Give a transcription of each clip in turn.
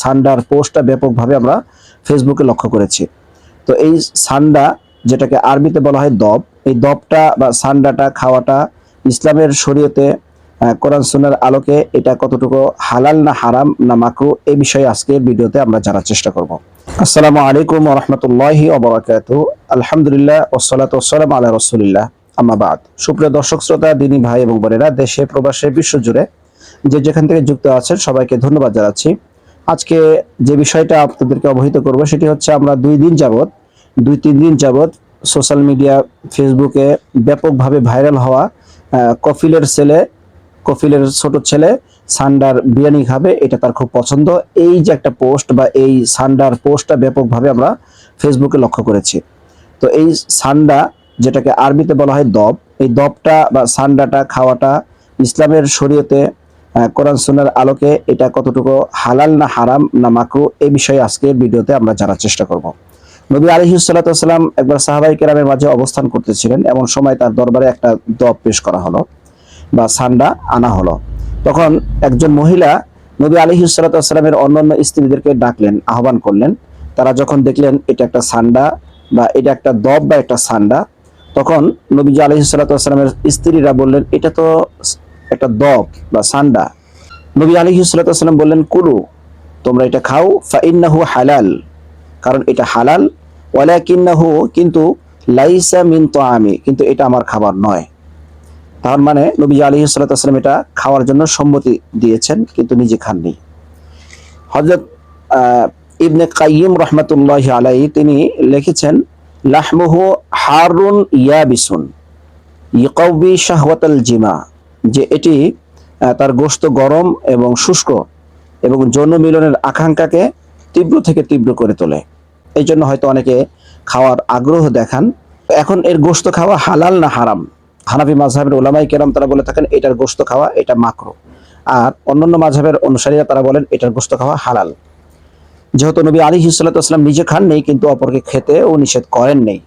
সান্ডার পোস্টটা ব্যাপকভাবে আমরা ফেসবুকে লক্ষ্য করেছি। তো এই সান্ডা, যেটাকে আরবিতে বলা হয় দব, এই দবটা বা সান্ডাটা খাওয়াটা ইসলামের শরীয়তে কোরআন সুন্নার আলোকে এটা কতটুকু হালাল না হারাম না মাকরু, এই বিষয়ে আজকে ভিডিওতে আমরা জানার চেষ্টা করব। আসসালামু আলাইকুম রহমতুল্লাহি ওবরাকাত আলহামদুলিল্লাহ ওসলাত ওসালাম আল্লাহ রসুলিল্লাহ। আমাবাদ সুপ্রিয় দর্শক, শ্রোতা, দিনী ভাই এবং বোনেরা, দেশে, প্রবাসে, বিশ্বজুড়ে যে যেখান থেকে যুক্ত আছেন সবাইকে ধন্যবাদ জানাচ্ছি। আজকে যে বিষয়টা আপনাদেরকে অবহিত করব, সেটি হচ্ছে আমরা দুই দিন যাবত দুই তিন দিন যাবত সোশ্যাল মিডিয়া, ফেসবুকে ব্যাপকভাবে ভাইরাল হওয়া কফিলের ছেলে, কফিলের ছোট ছেলে সান্ডার বিরিয়ানি খাবে, এটা তার খুব পছন্দ। এই যে একটা পোস্ট বা এই সান্ডার পোস্টটা ব্যাপকভাবে আমরা ফেসবুকে লক্ষ্য করেছি। তো এই সান্ডা, যেটাকে আরবিতে বলা হয় দব, এই দবটা বা সান্ডাটা খাওয়াটা ইসলামের শরীয়তে কোরআন সুন্নার আলোকে এটা কতটুকু হালাল না হারাম না মাকরু এই বিষয়ে আজকের ভিডিওতে আমরা জানার চেষ্টা করব। নবী আলহিসাল্লাম একবার সাহাবাই কেরামের মাঝে অবস্থান করতেছিলেন, এমন সময় তার দরবারে একটা দব পেশ করা হলো বা সান্ডা আনা হলো। তখন একজন মহিলা নবী আলহিসাল্লামের অন্যান্য স্ত্রীদেরকে ডাকলেন, আহ্বান করলেন। তারা যখন দেখলেন এটা একটা সান্ডা বা এটা একটা দব বা একটা সান্ডা, তখন নবীজি আলহিসাল্লামের স্ত্রীরা বললেন, এটা তো একটা দব বা সান্ডা। নবী আলহিসাল্লাম বললেন, কুলু, তোমরা এটা খাও, ফাইন্নাহু হালাল। কারণ এটা হালাল, ওয়ালাকিন্নাহু কিন্তু লাইসা মিন তো আমি কিন্তু এটা আমার খাবার নয়। তার মানে নবী আলী সাল্লাম এটা খাওয়ার জন্য সম্মতি দিয়েছেন, কিন্তু নিজে খাননি। হজরত ইবনে কাইয়িম রহমতুল্লাহ আলাই তিনি লিখেছেন, লাহমুহু হারুন ইয়াবিসুন ইকবি শাহওয়াতাল জিমা। যে এটি তার গোস্ত গরম এবং শুষ্ক এবং যৌন মিলনের আকাঙ্ক্ষাকে তীব্র থেকে তীব্র করে তোলে। এই জন্য হয়তো অনেকে খাওয়ার আগ্রহ দেখান। এখন এর গোস্ত খাওয়া হালাল না হারাম? হানাফি মাঝহের ওলামাই কেরাম তারা বলে থাকেন, এটার গোস্ত খাওয়া এটা মাকরো। আর অন্যান্য মাঝহের অনুসারীরা তারা বলেন, এটার গোস্ত খাওয়া হালাল। যেহেতু নবী আলী হিসাল্লাম নিজে খান নেই, কিন্তু অপরকে খেতে ও নিষেধ করেন নেই।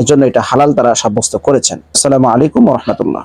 এজন্য এটা হালাল তারা সাব্যস্ত করেছেন। আসসালামু আলাইকুম রহমতুল্লাহ।